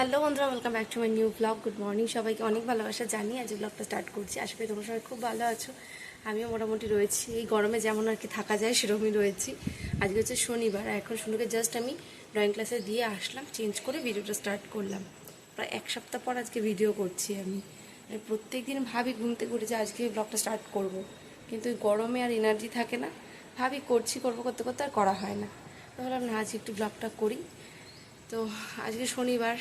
Hello বন্ধুরা welcome back to my new blog good morning সবাইকে অনেক ভালোবাসা জানি আজ ব্লগটা স্টার্ট করছি। আশা করি তোমরা সবাই খুব ভালো আছো। আমিও মোটামুটি রয়েছি। এই গরমে যেমন আর কি থাকা যায়, সেরকমই রয়েছি। আজকে হচ্ছে শনিবার। এখন শুনুকে জাস্ট আমি ড্রয়িং ক্লাসে দিয়ে আসলাম চেঞ্জ করে ভিডিওটা স্টার্ট করলাম। প্রায় এক সপ্তাহ পর আজকে ভিডিও করছি আমি। মানে প্রত্যেক দিন ভাবি ঘুমতে ঘুরে যে আজকে ব্লগটা স্টার্ট করব। কিন্তু গরমে আর এনার্জি থাকে না। ভাবি করছি, করব করতে করতে আর করা হয় না। ভাবলাম না আজ একটু ব্লগটা করি। তো আজকে শনিবার।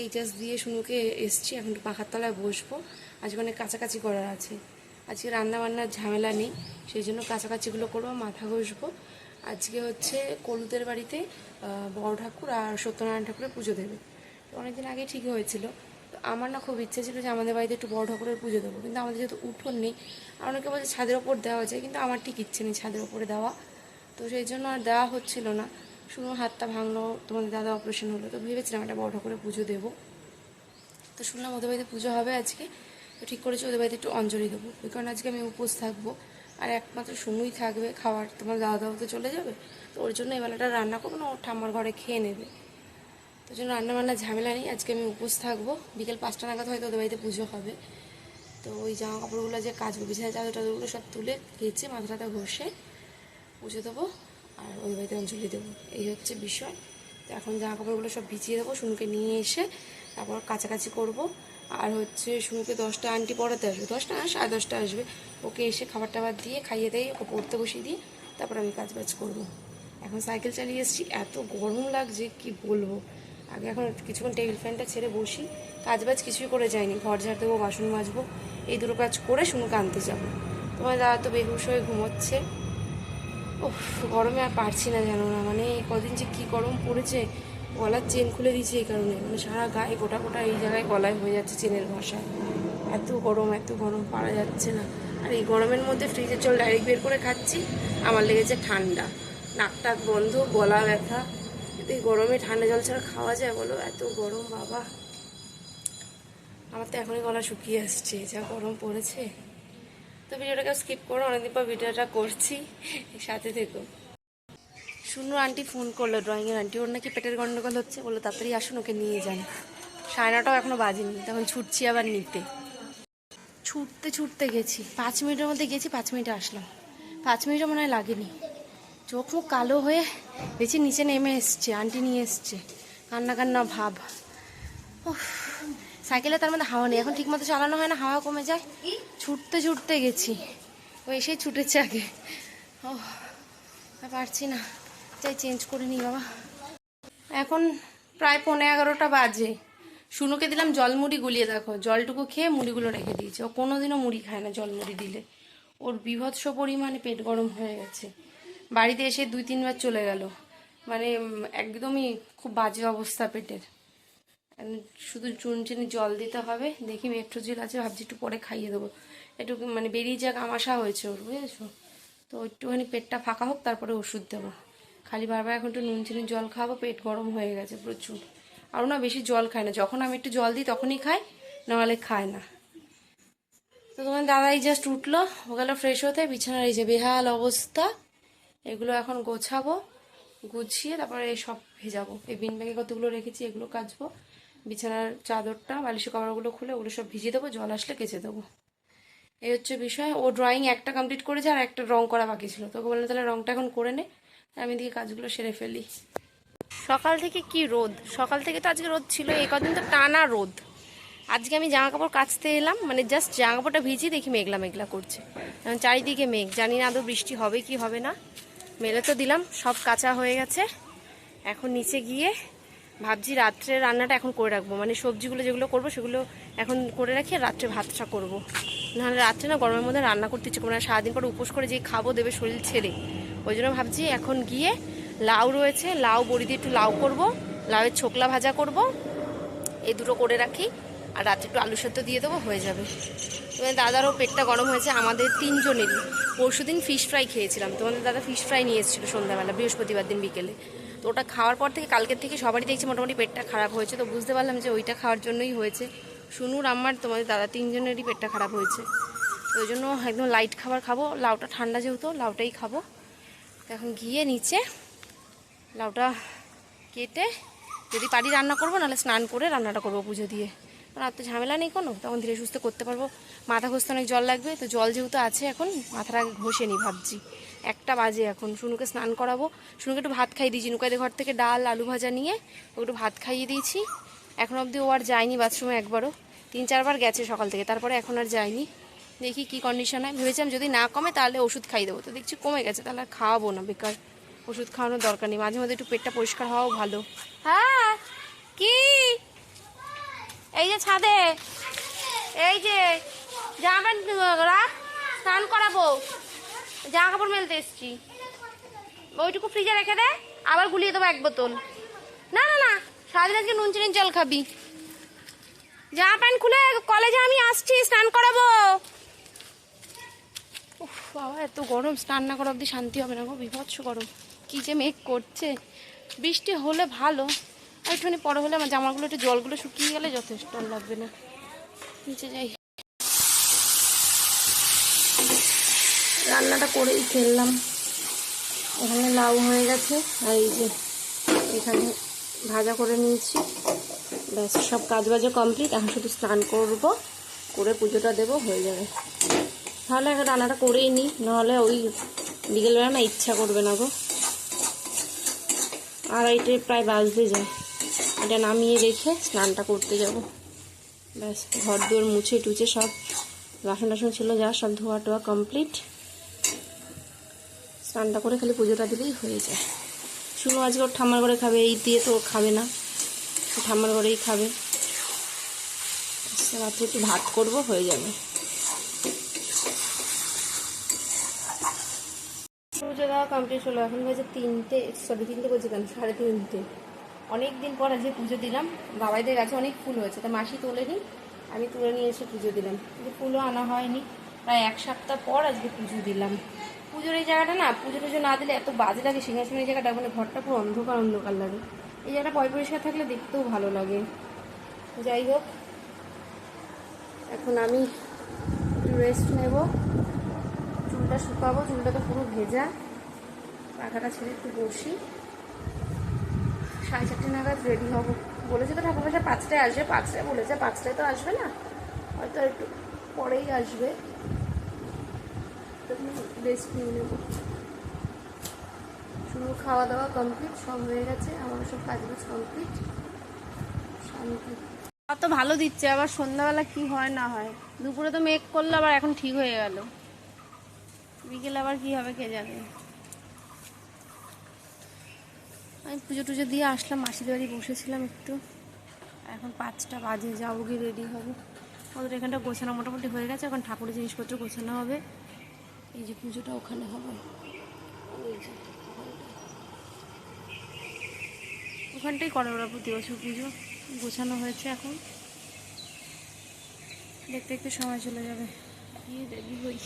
এই জাস্ট দিয়ে শুনুকে এসছি, এখন একটু পাখার তলায় বসবো। আজকে অনেক কাছাকাছি করার আছে। আজকে রান্না বান্নার ঝামেলা নেই, সেই জন্য কাছাকাছিগুলো করব, মাথা ঘষবো। আজকে হচ্ছে কলুদের বাড়িতে বড় ঠাকুর আর সত্যনারায়ণ ঠাকুরের পুজো দেবে। তো অনেকদিন আগে ঠিক হয়েছিল। তো আমার না খুব ইচ্ছে ছিল যে আমাদের বাড়িতে একটু বড় ঠাকুরের পুজো দেবো, কিন্তু আমাদের যেহেতু উঠোন নেই, আর অনেকে বলছে ছাদের ওপর দেওয়া যায়, কিন্তু আমার ঠিক ইচ্ছে নেই ছাদের ওপরে দেওয়া। তো সেই জন্য আর দেওয়া হচ্ছিল না। শুনো হাতটা ভাঙলো, তোমাদের দাদা অপারেশন হলো, তো ভেবেছিলাম একটা বড় করে পুজো দেবো। তো শুনলাম ওদের বাড়িতে পুজো হবে আজকে, তো ঠিক করেছি, ওদের বাড়িতে একটু অঞ্জলি দেবো। ওই কারণে আজকে আমি উপোস থাকব। আর একমাত্র শুনুই থাকবে খাওয়ার, তোমার দাদা দাও তো চলে যাবে, তো ওর জন্য এই বেলাটা রান্না করব, না ওর ঠাম্মার ঘরে খেয়ে নেবে। তো জন্য রান্না বান্নার ঝামেলা নেই, আজকে আমি উপোস থাকব। বিকেল পাঁচটা নাগাদ হয়তো ওদের বাড়িতে পুজো হবে। তো ওই জামা কাপড়গুলো যে কাচবো, বিছানা চাদর টাদরগুলো সব তুলে কেচে মাথাটা ঘষে পুজো দেবো। আর ওই বাড়িতে অঞ্জলি দেবো। এই হচ্ছে বিষয়। তো এখন জামা কাপড়গুলো সব ভিজিয়ে দেবো শুনুকে নিয়ে এসে তারপর কাছাকাছি করব। আর হচ্ছে শুনুকে দশটা আন্টি পড়াতে আসবে, দশটা না, সাড়ে দশটা আসবে। ওকে এসে খাবার টাবার দিয়ে খাইয়ে দিয়ে ওকে পড়তে বসিয়ে দিয়ে তারপর আমি কাজ বাজ করব। এখন সাইকেল চালিয়ে এসেছি, এত গরম লাগছে, কি বলব? আগে এখন কিছুক্ষণ টেবিল ফ্যানটা ছেড়ে বসি, কাজ বাজ কিছুই করে যায়নি ঘর ঝাড় দেবো, বাসন মাজবো, এই দুটো কাজ করে শুনুকে আনতে যাব। তোমার দাদা তো বেহুশ হয়ে ঘুমোচ্ছে। গরমে আর পারছি না জানো না। মানে কদিন যে কী গরম পড়েছে, গলার চেন খুলে দিয়েছে এই কারণে। মানে সারা গায়ে গোটা গোটা এই জায়গায় গলায় হয়ে যাচ্ছে চেনের ভাষায় এত গরম এত গরম, পারা যাচ্ছে না। আর এই গরমের মধ্যে ফ্রিজের জল ডাইরেক্ট বের করে খাচ্ছি। আমার লেগেছে ঠান্ডা। নাক টাক বন্ধ, গলা ব্যথা। এই গরমে ঠান্ডা জল ছাড়া খাওয়া যায় বলো, এত গরম বাবা। আমার তো এখনই গলা শুকিয়ে আসছে। যা গরম পড়েছে। তো ভিডিওটাকে স্কিপ করো অনেকদিন পর ভিডিওটা করছি। সাথে থেকো। শুনু আন্টি ফোন করল ড্রয়িংয়ের আন্টি ওর নাকি পেটের গন্ডগোল হচ্ছে বলল তাড়াতাড়ি আসুন ওকে নিয়ে যান। সাড়ে নটাও এখনও বাজেনি তখন ছুটছি আবার নিতে। ছুটতে ছুটতে গেছি পাঁচ মিনিটের মধ্যে গেছি পাঁচ মিনিটে আসলাম। পাঁচ মিনিটও মনে হয় লাগেনি। চোখ মুখ কালো হয়ে বেশি নিচে নেমে এসছে আন্টি নিয়ে এসছে। কান্না কান্না ভাব। উফ, সাইকেলে তার মধ্যে হাওয়া নেই। এখন ঠিকমতো চালানো হয় না, হাওয়া কমে যায়। ছুটতে ছুটতে গেছি। ও এসেই ছুটেছে আগে। ও পারছি না। চাই চেঞ্জ করে নিই বাবা। এখন প্রায় পনেরো এগারোটা বাজে। শুনুকে দিলাম জল মুড়ি গুলিয়ে দেখো। জলটুকু খেয়ে মুড়িগুলো রেখে দিয়েছে। ও কোনোদিনও মুড়ি খায় না জল মুড়ি দিলে। ওর বিভৎস পরিমাণে পেট গরম হয়ে গেছে। বাড়িতে এসে দুই তিনবার চলে গেল। মানে একদমই খুব বাজে অবস্থা পেটের। শুধু চুন চিনি জল দিতে হবে। দেখি মেট্রোজিল আছে, ভাবছি একটু পরে খাইয়ে দেবো। একটু মানে বেরিয়ে যাক আমাশা হয়েছে ওর, বুঝেছ? তো একটুখানি পেটটা ফাঁকা হোক, তারপরে ওষুধ দেবো। খালি বারবার এখন একটু নুন চিনি জল খাব পেট গরম হয়ে গেছে প্রচুর। আরও না বেশি জল খায় না, যখন আমি একটু জল দিই তখনই খাই, নাহলে খায় না। তো তোমার দাদাই জাস্ট উঠল, ও গেল ফ্রেশ হতে, বিছানার এই যে বেহাল অবস্থা, এগুলো এখন গোছাবো, গুছিয়ে তারপরে সব ভেজাবো। এই বিন ব্যাগে কতগুলো রেখেছি, এগুলো কাচবো। বিছানার চাদরটা, বালিশের কভারগুলো খুলে ওগুলো সব ভিজিয়ে দেবো, জল আসলে কেচে দেবো। এই হচ্ছে বিষয়। ও ড্রয়িং একটা কমপ্লিট করেছে আর একটা রং করা বাকি ছিল। তোকে বললাম তাহলে রংটা এখন করে নে, আমি দিকে কাজগুলো সেরে ফেলি। সকাল থেকে কি রোদ? সকাল থেকে তো আজকে রোদ ছিল, এই কদিন তো টানা রোদ। আজকে আমি জামা কাপড় কাচতে এলাম মানে জাস্ট জামা কাপড়টা ভিজিয়ে দেখি মেঘলা মেঘলা করছে। চারিদিকে মেঘ, জানি না আদৌ বৃষ্টি হবে কি হবে না। মেলে তো দিলাম, সব কাঁচা হয়ে গেছে। এখন নিচে গিয়ে ভাবছি রাত্রে রান্নাটা এখন করে রাখব। মানে সবজিগুলো যেগুলো করব সেগুলো এখন করে রাখি রাত্রে ভাতটা করব। নাহলে রাত্রে না গরমের মধ্যে রান্না করতে ইচ্ছে করবে না। সারাদিন পর উপোস করে যে খাব দেবে শরীর ছেড়ে। ওই জন্য ভাবছি এখন গিয়ে লাউ রয়েছে, লাউ বড়ি দিয়ে একটু লাউ করব, লাউয়ের ছোকলা ভাজা করব, এই দুটো করে রাখি। আর রাত্রে একটু আলু সেদ্ধ দিয়ে দেবো, হয়ে যাবে। তোমাদের দাদারও পেটটা গরম হয়েছে, আমাদের তিনজনেরই। পরশু দিন ফিশ ফ্রাই খেয়েছিলাম। তোমাদের দাদা ফিশ ফ্রাই নিয়ে এসেছিল সন্ধ্যাবেলা, বৃহস্পতিবার দিন বিকেলে। তো ওটা খাওয়ার পর থেকে কালকের থেকে সবারই দেখছি মোটামুটি পেটটা খারাপ হয়েছে। তো বুঝতে পারলাম যে ওইটা খাওয়ার জন্যই হয়েছে। শুনুর আমার তোমাদের দাদা তিনজনেরই পেটটা খারাপ হয়েছে। তো ওই জন্য একদম লাইট খাবার খাব। লাউটা ঠান্ডা যেহেতু, লাউটাই খাব। এখন গিয়ে নিচে লাউটা কেটে যদি পারি রান্না করব, নাহলে স্নান করে রান্নাটা করব পুজো দিয়ে। কারণ আর তো ঝামেলা নেই কোনো, তখন ধীরে সুস্থ করতে পারব। মাথা ঘষতে অনেক জল লাগবে, তো জল যেহেতু আছে এখন, মাথাটা ঘষে নি ভাবছি। একটা বাজে এখন। শুনুকে স্নান করাবো। শুনুকে একটু ভাত খাইয়ে দিয়েছি। নুকাইদের ঘর থেকে ডাল, আলু ভাজা নিয়ে একটু ভাত খাইয়ে দিয়েছি। এখন অবধি ও আর যায়নি বাথরুমে একবারও। তিন, চারবার গেছে সকাল থেকে। তারপরে এখন আর যায়নি। দেখি কি কন্ডিশন হয়। ভেবেছিলাম যদি না কমে তাহলে ওষুধ খাইয়ে দেবো। তো দেখছি কমে গেছে। তাহলে আর খাওয়াবো না। বেকার ওষুধ খাওয়ানোর দরকার নেই। মাঝে মাঝে একটু পেটটা পরিষ্কার হওয়াও ভালো। হ্যাঁ কি? এই যে ছাদে। এই যে। জামা রাখ স্নান করাবো। জামা কাপড় মেলতে এসছি। ওইটুকু ফ্রিজে রেখে দে, আবার গুলিয়ে দেবো এক বোতল। না না না, সারাদিন আজকে নুন, চিনির জল খাবি। জামা প্যান্ট খুলে কলেজে আমি আসছি, স্নান করাবো। বাবা, এত গরম, স্নান না করা অব্দি শান্তি হবে না গো, বিভৎস গরম। কি যে মেঘ করছে। বৃষ্টি হলে ভালো একটুখানি পরে হলে আমার জামাগুলো, একটু জলগুলো শুকিয়ে গেলে যথেষ্ট লাগবে না। নিচে যাই। রান্নাটা করেই ফেললাম এখানে লাউ হয়ে গেছে, আর এই যে এখানে ভাজা করে নিয়েছি। ব্যাস, সব কাজ বাজা কমপ্লিট। এখন শুধু স্নান করব, করে পুজোটা দেবো, হয়ে যাবে। তাহলে এখন রান্নাটা করেই নিই, নাহলে ওই বিকেলবেলা না ইচ্ছা করবে না গো। আড়াইটে প্রায় বাজতে যায়। এটা নামিয়ে রেখে স্নানটা করতে যাব। ব্যাস, ঘর দুয়ার মুছে টুছে সব বাসন টাসন ছিল, যা সব ধোয়া টোয়া কমপ্লিট। স্নানটা করে খালি পুজোটা দিলেই হয়ে যায়। শুনো, আজকে ওর ঠাম্মার ঘরে খাবে, এই দিয়ে তো খাবে না। ঠাম্মার ঘরেই খাবে। রাত্রে একটু ভাত করব, হয়ে যাবে। পুজো দেওয়া কমপ্লিট হলো, এখন বাজে তিনটে সরি তিনটে বলছি কেন? সাড়ে তিনটে। অনেক দিন পর আজকে পুজো দিলাম। বাবাইদের গাছে অনেক ফুল হয়েছে, তা মাসি তোলেনি, আমি তুলে নিয়ে এসে পুজো দিলাম। কিন্তু ফুলও আনা হয়নি। প্রায় এক সপ্তাহ পর আজকে পুজো দিলাম। পুজোর এই জায়গাটা না, পুজো টুজো না দিলে এত বাজে লাগে সিংহাসনের জায়গাটা মানে ঘরটা পুরো অন্ধকার অন্ধকার লাগে। এই জায়গাটা পয় পরিষ্কার থাকলে দেখতেও ভালো লাগে। যাই হোক, এখন আমি একটু রেস্ট নেব। চুলটা শুকাবো, চুলটা তো পুরো ভেজা। পাখাটা ছেড়ে একটু বসি। সাড়ে চারটে নাগাদ রেডি হব। বলেছে তো ঠাকুর মশাই পাঁচটায় আসবে, পাঁচটায় বলেছে, পাঁচটায় তো আসবে না। হয়তো একটু পরেই আসবে। রেস্ট নিয়ে নেব। শুধু খাওয়া দাওয়া কমপ্লিট সব হয়ে গেছে আমার সব কাজ বাজ কমপ্লিট শান্তি অত ভালো দিচ্ছে, আবার সন্ধ্যাবেলা কি হয় না হয়। দুপুরে তো মেঘ করল, আবার এখন ঠিক হয়ে গেল। বিকেলে আবার কি হবে কে জানে। আমি পুজো টুজো দিয়ে আসলাম, মাসির বাড়ি বসেছিলাম একটু। এখন পাঁচটা বাজে, যাব গিয়ে রেডি হবে। আমাদের এখানটা গোছানো মোটামুটি হয়ে গেছে, এখন ঠাকুরের জিনিসপত্র গোছানো হবে। এই যে পুজোটা ওখানে হবে। যে ওখানটাই করে ওরা প্রতি বছর পুজো। গোছানো হয়েছে এখন। দেখতে দেখতে সময় চলে যাবে। গিয়ে রেডি হই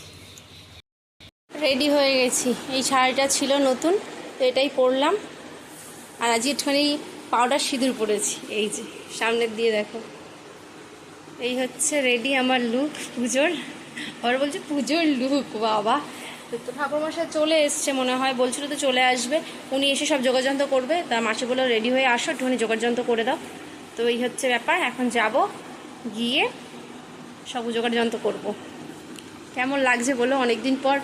রেডি হয়ে গেছি। এই শাড়িটা ছিল নতুন তো এটাই পরলাম। আর আজকে একটুখানি পাউডার সিঁদুর পরেছি। এই যে সামনের দিয়ে দেখো। এই হচ্ছে রেডি আমার লুক পুজোর। আবার বলছে পুজোর লুক বাবা। তো ঠাকুরমশাই চলে এসছে মনে হয়, বলছিল তো চলে আসবে। উনি এসে সব যোগাযন্ত্র করবে, তা মাসি বলল রেডি হয়ে আসো, একটুখানি যোগাযন্ত্র করে দাও। তো এই হচ্ছে ব্যাপার, এখন যাব গিয়ে সব জোগাড় যন্ত্র করব। কেমন লাগছে বলো? অনেকদিন পর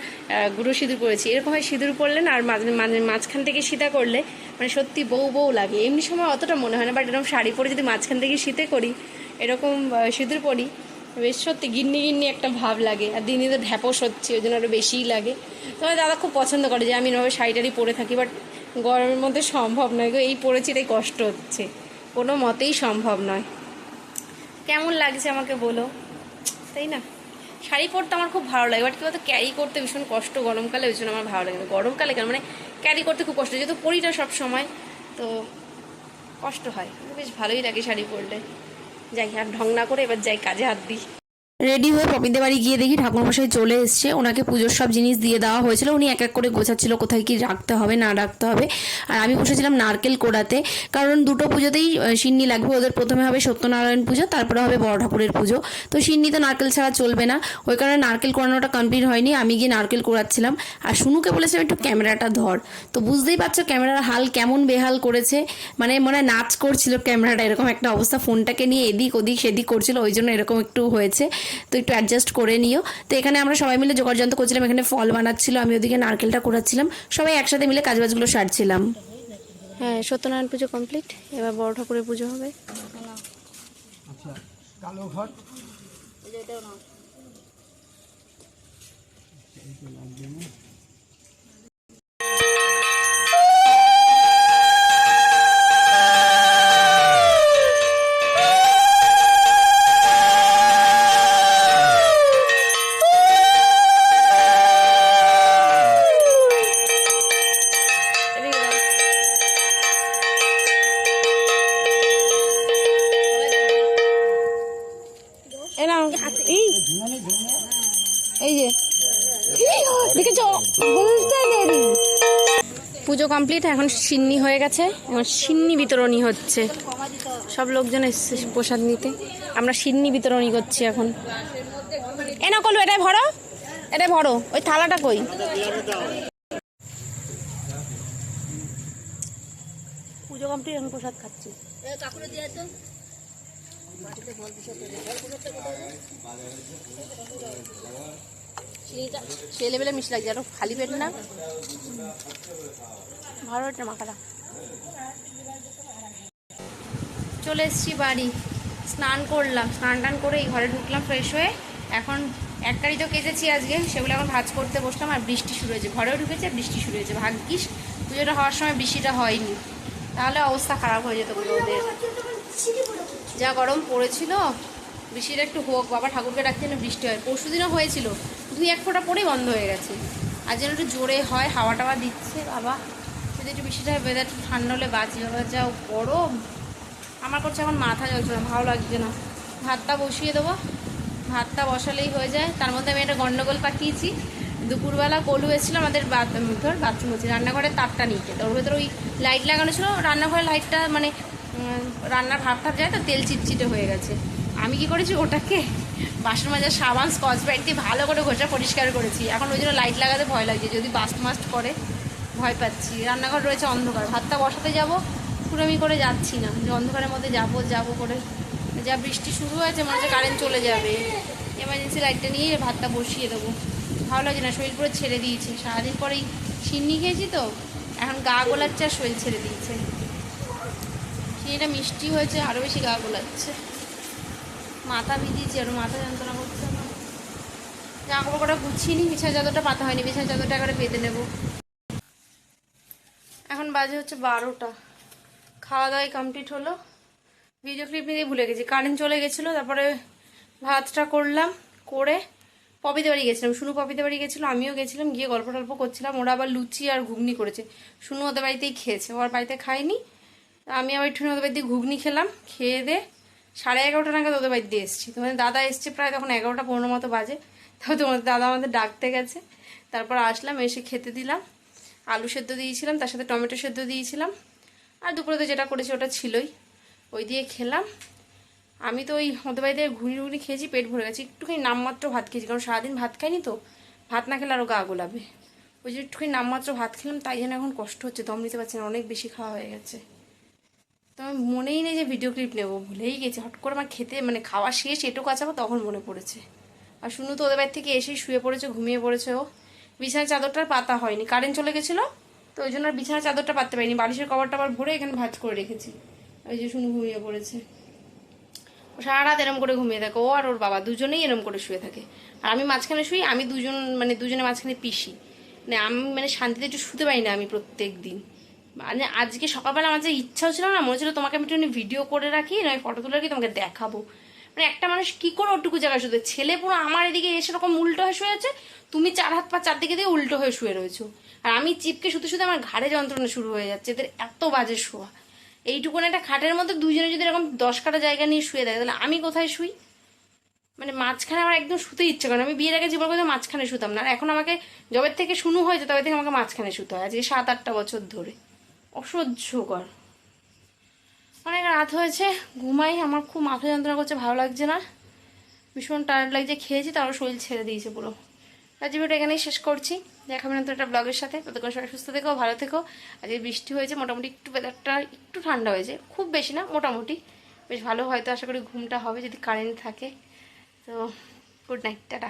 গুঁড়ো সিঁদুর পরেছি। এরকম হয় সিঁদুর পরলে না আর মাঝে মাঝখান থেকে সীতা করলে মানে সত্যি বউ বউ লাগে। এমনি সময় অতটা মনে হয় না বাট এরকম শাড়ি পরে যদি মাঝখান থেকে শীতে করি, এরকম সিঁদুর পরি বেশ, সত্যি, গিন্নি গিন্নি একটা ভাব লাগে, আর দিনই তো ঢ্যাপস হচ্ছে, ওই জন্য আরও বেশিই লাগে। তবে দাদা খুব পছন্দ করে যে আমি এভাবে শাড়িটারি পরে থাকি বাট গরমের মধ্যে সম্ভব নয় গো, এই পরেছি তাই কষ্ট হচ্ছে। কোনো মতেই সম্ভব নয়। কেমন লাগছে আমাকে বলো? তাই না? শাড়ি পরতে আমার খুব ভালো লাগে বাট কি বলতো ক্যারি করতে ভীষণ কষ্ট গরমকালে, ওই জন্য আমার ভালো লাগে না। গরমকালে কেন? মানে ক্যারি করতে খুব কষ্ট, যেহেতু পরিটা সব সময় তো কষ্ট হয়। বেশ ভালোই লাগে শাড়ি পরলে। যাই আর ঢং না করে এবার যাই কাজে হাত দিই। রেডি হয়ে পপিদের বাড়ি গিয়ে দেখি ঠাকুরমশাই চলে এসছে। ওনাকে পুজোর সব জিনিস দিয়ে দেওয়া হয়েছিল। উনি এক এক করে গোছাচ্ছিল কোথায় কি রাখতে হবে, না রাখতে হবে। আর আমি বসেছিলাম নারকেল কোড়াতে। কারণ দুটো পুজোতেই সিন্নি লাগবে। ওদের প্রথমে হবে সত্যনারায়ণ পুজো, তারপরে হবে বড় ঠাকুরের পুজো। তো সিন্নি তো নারকেল ছাড়া চলবে না। ওই কারণে নারকেল কোড়ানোটা কমপ্লিট হয়নি। আমি গিয়ে নারকেল কোড়াচ্ছিলাম। আর শুনুকে বলেছিলাম, একটু ক্যামেরাটা ধর। তো বুঝতেই পারছ ক্যামেরার হাল কেমন বেহাল করেছে। মানে মনে হয় নাচ করছিল ক্যামেরাটা। এরকম একটা অবস্থা। ফোনটাকে নিয়ে এদিক ওদিক সেদিক করছিল। ওই জন্য এরকম একটু হয়েছে। তো একটু অ্যাডজাস্ট করে নিও। তো এখানে আমরা সবাই মিলে জোগাড় যন্ত্র করছিলাম এখানে ফল বানাচ্ছিল আমি ওদিকে নারকেলটা করাচ্ছিলাম সবাই একসাথে মিলে কাজবাজগুলো সারছিলাম। হ্যাঁ সত্যনারায়ণ পুজো কমপ্লিট এবার বড় ঠাকুরের পুজো হবে। আচ্ছা কালো ঘট। এই যে। দেখেছ? বলতে দেরি। পুজো কমপ্লিট এখন সিন্নি হয়ে গেছে। এখন সিন্নি বিতরণী হচ্ছে। সব লোকজন এসছে প্রসাদ নিতে। আমরা সিন্নি বিতরণী করছি এখন। এ না কলু এটাই ভরো। এটাই ভরো। ওই থালাটা কই? পুজো কমপ্লিট এখন প্রসাদ খাচ্ছি। চিনিটা সে লেভেলে মিষ্টি লাগছে আরও খালি পেট না ভালো একটা মাখাটা। চলে এসেছি বাড়ি। স্নান করলাম। স্নান টান করে এই ঘরে ঢুকলাম ফ্রেশ হয়ে। এখন এক কারি তো কেটেছি আজকে, সেগুলো এখন ভাজ করতে বসলাম আর বৃষ্টি শুরু হয়েছে। ঘরেও ঢুকেছে, বৃষ্টি শুরু হয়েছে। ভাগ্যিস, পুজোটা হওয়ার সময় বৃষ্টিটা হয়নি। তাহলে অবস্থা খারাপ হয়ে যেত ওদের। যা গরম পড়েছিল, বৃষ্টিটা একটু হোক, বাবা ঠাকুরকে ডাকতে যেন বৃষ্টি হয়। পরশু দিনও হয়েছিল, দুই এক ফোঁটা পরেই বন্ধ হয়ে গেছে। আর যেন একটু জোরে হয়, হাওয়া টাওয়া দিচ্ছে, বাবা। যদি একটু বৃষ্টিটা হয় ওয়েদার একটু ঠান্ডা হলে বাঁচি, বাবা। যা গরম আমার করছে এখন মাথা জ্বলছে না, ভালো লাগছে না। ভাতটা বসিয়ে দেবো। ভাতটা বসালেই হয়ে যায়। তার মধ্যে আমি একটা গণ্ডগোল পাঠিয়েছি দুপুরবেলা কলু এসেছিল আমাদের ধর বাথরুম হচ্ছে, রান্নাঘরের তারটা নিতে। ওর ভেতরে ওই লাইট লাগানো ছিল, রান্নাঘরের লাইটটা মানে রান্নার ভাব ভাব যায় তো? তেল চিটচিটে হয়ে গেছে। আমি কি করেছি? ওটাকে বাসন মাজার সাবান, স্কচ ব্রাইট দিয়ে ভালো করে ঘষা পরিষ্কার করেছি। এখন ওই জন্য লাইট লাগাতে ভয় লাগছে। যদি বাস্ট মাস্ট করে, ভয় পাচ্ছি। রান্নাঘর রয়েছে অন্ধকার। ভাতটা বসাতে যাব। আমি করে যাচ্ছি না। যে অন্ধকারের মধ্যে যাব যাব করে। যা বৃষ্টি শুরু হয়েছে, মনে হচ্ছে কারেন্ট চলে যাবে। এমার্জেন্সি লাইটটা নিয়ে ভাতটা বসিয়ে দেবো। ভালো লাগছে না। শরীর পুরো ছেড়ে দিয়েছে। সারাদিন পরেই সিন্নি খেয়েছি তো? এখন গা গোলাচ্ছে আর শরীর ছেড়ে দিয়েছে। সিন্নিটা মিষ্টি হয়েছে আরও বেশি গা গোলাচ্ছে। মাথা ভিজিয়েছি, আর মাথা যন্ত্রণা করছে না জামা কাপড় গুছিয়ে নি, বিছানা চাদরটা পাতা হয়নি, বিছানা চাদরটা একবারে পেতে নেব। এখন বাজে হচ্ছে বারোটা। খাওয়া দাওয়াই কমপ্লিট হলো। ভিডিও ক্লিপ নিতে ভুলে গেছি। কারেন্ট চলে গেছিল, তারপরে ভাতটা করলাম, করে পপিতে বাড়ি গেছিলাম। শুনু পপিতে বাড়ি গেছিল, আমিও গেছিলাম, গিয়ে গল্প টল্প করছিলাম। ওরা আবার লুচি আর ঘুগনি করেছে। শুনু ওদের বাড়িতেই খেয়েছে ওর বাড়িতে খাইনি আমি আবার একটু ওদের বাড়িতে ঘুগনি খেলাম, খেয়ে দে সাড়ে এগারোটা নাগাদ ওদের বাড়িতে এসেছি। তোমাদের দাদা এসছে প্রায় তখন এগারোটা পনেরো মতো বাজে। তো তোমাদের দাদা আমাদের ডাকতে গেছে। তারপর আসলাম, এসে খেতে দিলাম। আলু সেদ্ধ দিয়েছিলাম, তার সাথে টমেটো সেদ্ধ দিয়েছিলাম। আর দুপুরে তো যেটা করেছি ওটা ছিলই। ওই দিয়ে খেলাম। আমি তো ওই ওদের বাড়িতে ঘুরি ঘুরি খেয়েছি, পেট ভরে গেছে। একটুখানি নামমাত্র ভাত খেয়েছি, কারণ সারাদিন ভাত খাইনি তো। ভাত না খেলে আরও গা গোলাবে। ওই যে একটুখানি নামমাত্র ভাত খেলাম, তাই জন্য এখন কষ্ট হচ্ছে, দম নিতে পারছি না, অনেক বেশি খাওয়া হয়ে গেছে। তো আমি মনেই নেই যে ভিডিও ক্লিপ নেব, ভুলেই গেছি। হট করে আমার খেতে মানে খাওয়া শেষ, এটুকু আচাবো তখন মনে পড়েছে। আর শুনু তো ওদের বাড়ি থেকে এসেই শুয়ে পড়েছে, ঘুমিয়ে পড়েছে ও। বিছানার চাদরটার পাতা হয়নি কারেন্ট চলে গেছিল, তো ওই জন্য আর বিছানার চাদরটা পাততে পারিনি। বালিশের কভারটা আবার ভরে এখানে ভাজ করে রেখেছি। ওই যে শুনু ঘুমিয়ে পড়েছে। ও সারা রাত এরম করে ঘুমিয়ে থাকে। ও আর ওর বাবা দুজনেই এরম করে শুয়ে থাকে। আর আমি মাঝখানে শুই, আমি দুজন মানে দুজনে মাঝখানে পিসি। মানে আমি মানে শান্তিতে একটু শুতে পারি না আমি প্রত্যেক দিন। মানে আজকে সকালবেলা আমার যে ইচ্ছাও ছিল না, মনে ছিল তোমাকে আমি একটু ভিডিও করে রাখি, নয় ফটো তুলে রাখি, তোমাকে দেখাবো। মানে একটা মানুষ কি করে ওটুকু জায়গায় শুধু ছেলে পুরো আমার এদিকে এসে রকম উল্টো হয়ে শুয়ে আছে, তুমি চার হাত পা চারদিকে দিয়ে উল্টো হয়ে শুয়ে রয়েছো। আর আমি চিপকে শুতে শুতে আমার ঘাড়ে যন্ত্রণা শুরু হয়ে যাচ্ছে, এদের এত বাজে শোয়া। এইটুকুন একটা খাটের মধ্যে দুজনে যদি এরকম দশ কাটা জায়গা নিয়ে শুয়ে দেয় তাহলে আমি কোথায় শুই? মানে মাঝখানে আমার একদম শুতে ইচ্ছে করে। আমি বিয়ের আগে জীবন করে মাঝখানে শুতাম না। আর এখন আমাকে জবের থেকে শুরু হয়েছে, তবে থেকে আমাকে মাঝখানে শুতে হয়। আজকে সাত আটটা বছর ধরে। অসহ্যকর। অনেক রাত হয়েছে, ঘুমাই, আমার খুব মাথা যন্ত্রণা করছে, ভালো লাগছে না। ভীষণ টায়ার্ড লাগছে, খেয়েছি তারও শরীর ছেড়ে দিয়েছে পুরো। আজ ভিডিওটা এখানেই শেষ করছি। দেখাবেন তো একটা ব্লগের সাথে। ততক্ষণ সবাই সুস্থ থেকো, ভালো থেকো। আজকে বৃষ্টি হয়েছে, মোটামুটি একটু ওয়েদারটা একটু ঠান্ডা হয়েছে। খুব বেশি না, মোটামুটি। বেশ ভালো হয়তো আশা করি ঘুমটা হবে, যদি কারেন্ট থাকে। তো গুড নাইট টাটা।